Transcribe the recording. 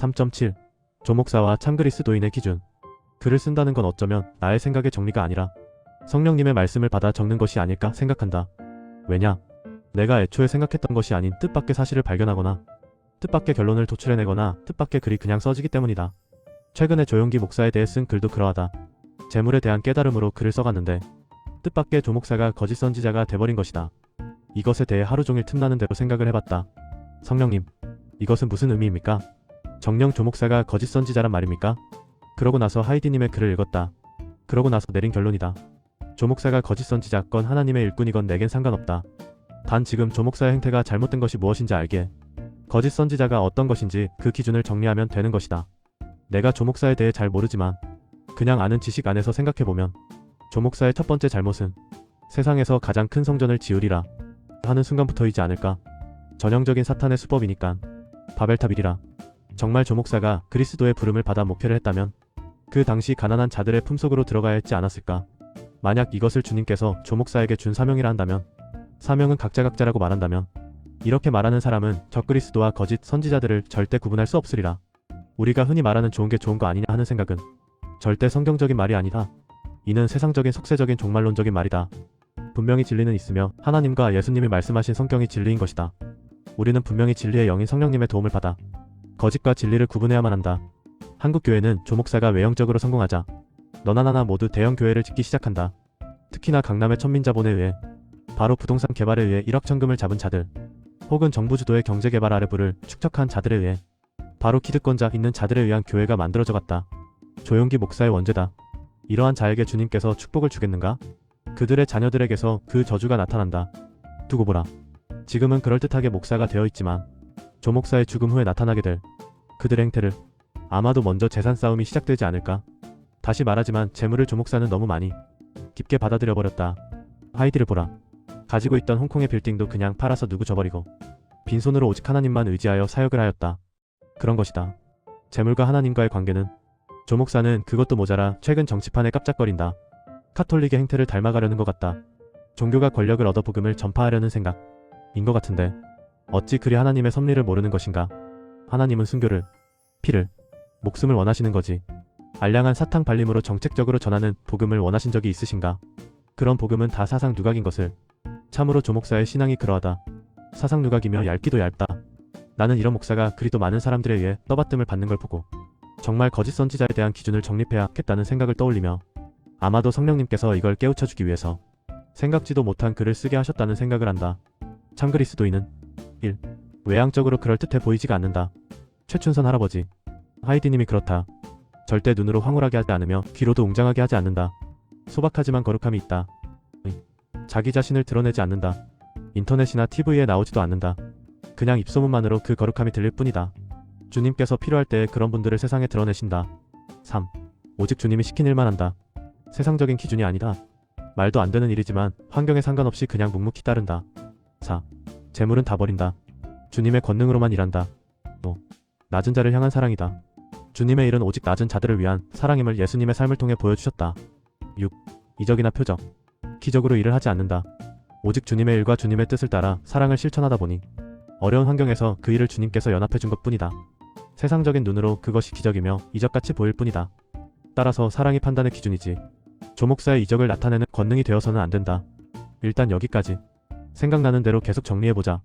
3.7 조목사와 참그리스도인의 기준 글을 쓴다는 건 어쩌면 나의 생각의 정리가 아니라 성령님의 말씀을 받아 적는 것이 아닐까 생각한다. 왜냐? 내가 애초에 생각했던 것이 아닌 뜻밖의 사실을 발견하거나 뜻밖의 결론을 도출해내거나 뜻밖의 글이 그냥 써지기 때문이다. 최근에 조용기 목사에 대해 쓴 글도 그러하다. 재물에 대한 깨달음으로 글을 써갔는데 뜻밖의 조목사가 거짓 선지자가 돼버린 것이다. 이것에 대해 하루 종일 틈나는 대로 생각을 해봤다. 성령님, 이것은 무슨 의미입니까? 정령 조목사가 거짓 선지자란 말입니까? 그러고 나서 하이디님의 글을 읽었다. 그러고 나서 내린 결론이다. 조목사가 거짓 선지자건 하나님의 일꾼이건 내겐 상관없다. 단 지금 조목사의 행태가 잘못된 것이 무엇인지 알게. 거짓 선지자가 어떤 것인지 그 기준을 정리하면 되는 것이다. 내가 조목사에 대해 잘 모르지만 그냥 아는 지식 안에서 생각해보면 조목사의 첫 번째 잘못은 세상에서 가장 큰 성전을 지으리라 하는 순간부터이지 않을까. 전형적인 사탄의 수법이니까. 바벨탑이리라. 정말 조목사가 그리스도의 부름을 받아 목회를 했다면 그 당시 가난한 자들의 품속으로 들어가야 했지 않았을까. 만약 이것을 주님께서 조목사에게 준 사명이라 한다면 사명은 각자 각자라고 말한다면 이렇게 말하는 사람은 적그리스도와 거짓 선지자들을 절대 구분할 수 없으리라. 우리가 흔히 말하는 좋은 게 좋은 거 아니냐 하는 생각은 절대 성경적인 말이 아니다. 이는 세상적인 속세적인 종말론적인 말이다. 분명히 진리는 있으며 하나님과 예수님이 말씀하신 성경이 진리인 것이다. 우리는 분명히 진리의 영인 성령님의 도움을 받아 거짓과 진리를 구분해야만 한다. 한국 교회는 조목사가 외형적으로 성공하자 너나 나나 모두 대형 교회를 짓기 시작한다. 특히나 강남의 천민자본에 의해 바로 부동산 개발에 의해 1억 천금을 잡은 자들 혹은 정부 주도의 경제 개발 아래 부를 축적한 자들에 의해 바로 기득권자 있는 자들에 의한 교회가 만들어져 갔다. 조용기 목사의 원죄다. 이러한 자에게 주님께서 축복을 주겠는가? 그들의 자녀들에게서 그 저주가 나타난다. 두고 보라. 지금은 그럴듯하게 목사가 되어 있지만 조 목사의 죽음 후에 나타나게 될 그들의 행태를 아마도 먼저 재산 싸움이 시작되지 않을까? 다시 말하지만 재물을 조 목사는 너무 많이 깊게 받아들여 버렸다. 하이디를 보라. 가지고 있던 홍콩의 빌딩도 그냥 팔아서 누구 줘버리고 빈손으로 오직 하나님만 의지하여 사역을 하였다. 그런 것이다. 재물과 하나님과의 관계는 조 목사는 그것도 모자라 최근 정치판에 깜짝거린다. 카톨릭의 행태를 닮아가려는 것 같다. 종교가 권력을 얻어 복음을 전파하려는 생각인 것 같은데 어찌 그리 하나님의 섭리를 모르는 것인가? 하나님은 순교를, 피를, 목숨을 원하시는 거지. 알량한 사탕 발림으로 정책적으로 전하는 복음을 원하신 적이 있으신가? 그런 복음은 다 사상 누각인 것을. 참으로 조목사의 신앙이 그러하다. 사상 누각이며 얇기도 얇다. 나는 이런 목사가 그리도 많은 사람들에 의해 떠받듦을 받는 걸 보고 정말 거짓 선지자에 대한 기준을 정립해야 하겠다는 생각을 떠올리며 아마도 성령님께서 이걸 깨우쳐주기 위해서 생각지도 못한 글을 쓰게 하셨다는 생각을 한다. 참 그리스도인은 1. 외향적으로 그럴듯해 보이지가 않는다. 최춘선 할아버지. 하이디님이 그렇다. 절대 눈으로 황홀하게 하지 않으며 귀로도 웅장하게 하지 않는다. 소박하지만 거룩함이 있다. 의. 자기 자신을 드러내지 않는다. 인터넷이나 TV에 나오지도 않는다. 그냥 입소문만으로 그 거룩함이 들릴 뿐이다. 주님께서 필요할 때 그런 분들을 세상에 드러내신다. 3. 오직 주님이 시킨 일만 한다. 세상적인 기준이 아니다. 말도 안 되는 일이지만 환경에 상관없이 그냥 묵묵히 따른다. 4. 재물은 다 버린다. 주님의 권능으로만 일한다. 5. 낮은 자를 향한 사랑이다. 주님의 일은 오직 낮은 자들을 위한 사랑임을 예수님의 삶을 통해 보여주셨다. 6. 이적이나 표적. 기적으로 일을 하지 않는다. 오직 주님의 일과 주님의 뜻을 따라 사랑을 실천하다 보니 어려운 환경에서 그 일을 주님께서 연합해 준 것뿐이다. 세상적인 눈으로 그것이 기적이며 이적같이 보일 뿐이다. 따라서 사랑이 판단의 기준이지. 조목사의 이적을 나타내는 권능이 되어서는 안 된다. 일단 여기까지. 생각나는 대로 계속 정리해보자.